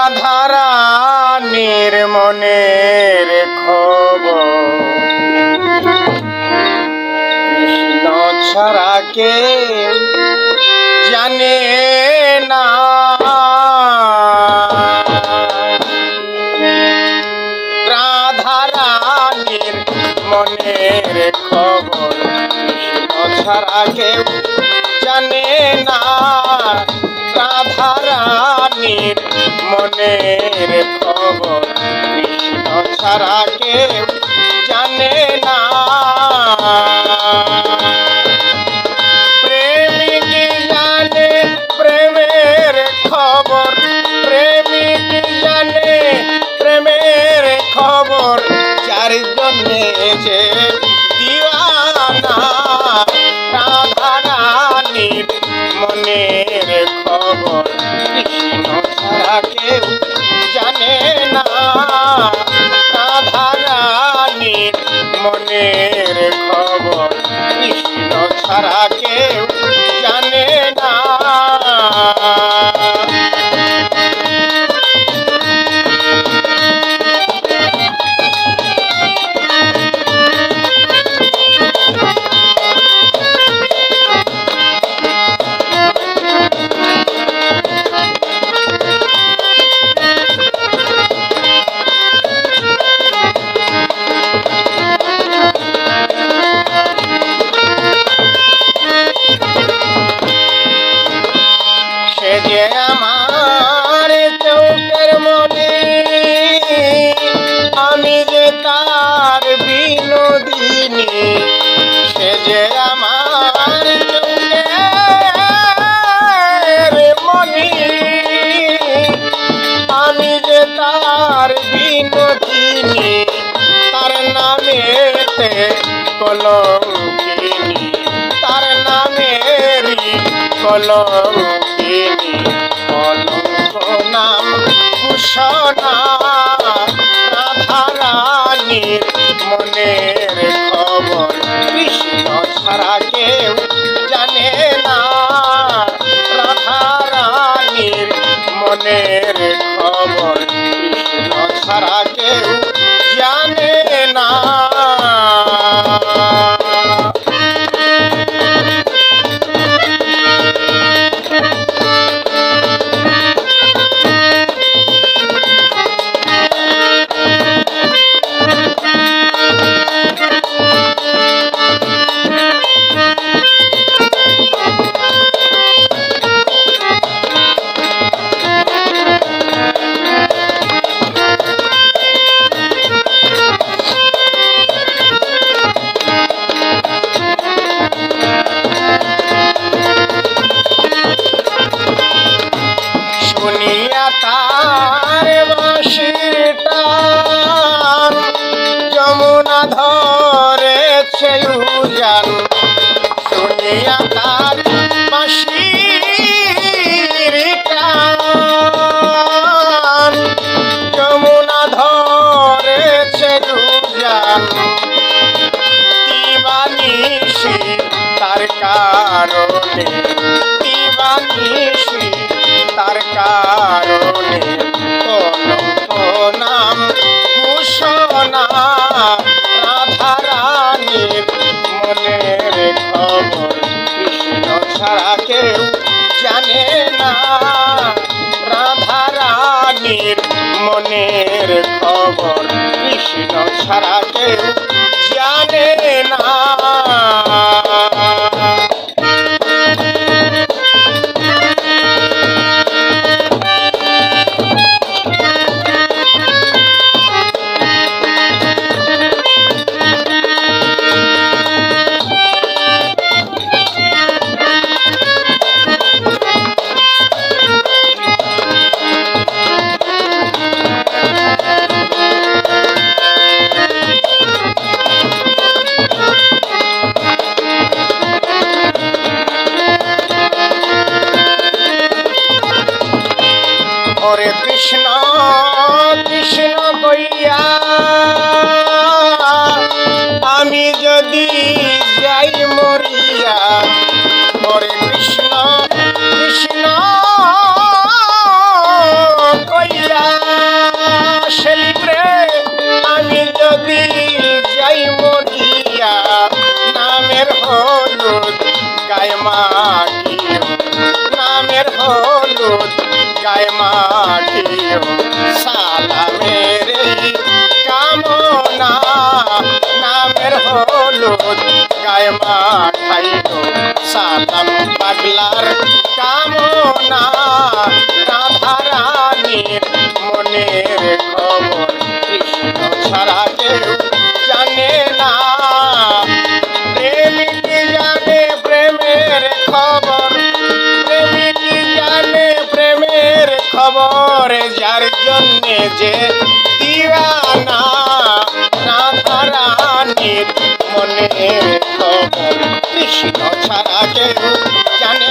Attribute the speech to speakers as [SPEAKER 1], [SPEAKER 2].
[SPEAKER 1] রাধারানীর মনের খবর। কৃষ্ণ ছাড়া কে জানে না। রাধারানীর মনের খবর। কৃষ্ণ কেউ জানে না। রাধারানীর মনের খবর কৃষ্ণ ছাড়া কেউ জানে না। যে দিওয়ানা রাধারানীর মনের খবর। ছাড়া কলঙ্ক নাম কুশনা রাধারানীর মনের খবর কৃষ্ণ ছাড়া কেউ জানে না রাধারানীর মনের খবর কৃষ্ণ ছাড়া কেউ জানে না। যমুনা ধরেছে উজান, শুনিয়া তার বাঁশির যমুনা ধরেছে উজান দিবানিশি তার কারণে দিবানিশি তার কারণে। ছাড়া কেউ জানে না। রাধা রানীর মনের খবর কৃষ্ণ ছাড়া কেউ জানে ওরে কৃষ্ণ কৃষ্ণ কইয়া, আমি যদি যাই মরিয়া, ওরে কৃষ্ণ কৃষ্ণ কইয়া, সেলিব্রে, আমি যদি যাই মরিয়া, নামের হলুদ গায়ে নামের হলুদ মাখিও সালামের এই কামনা। নামের হলুদ গায় মাখাইও সালাম পাগলার কামনা। খবর যার জন্যে যে খবর। কৃষ্ণ ছাড়া কেউ জানে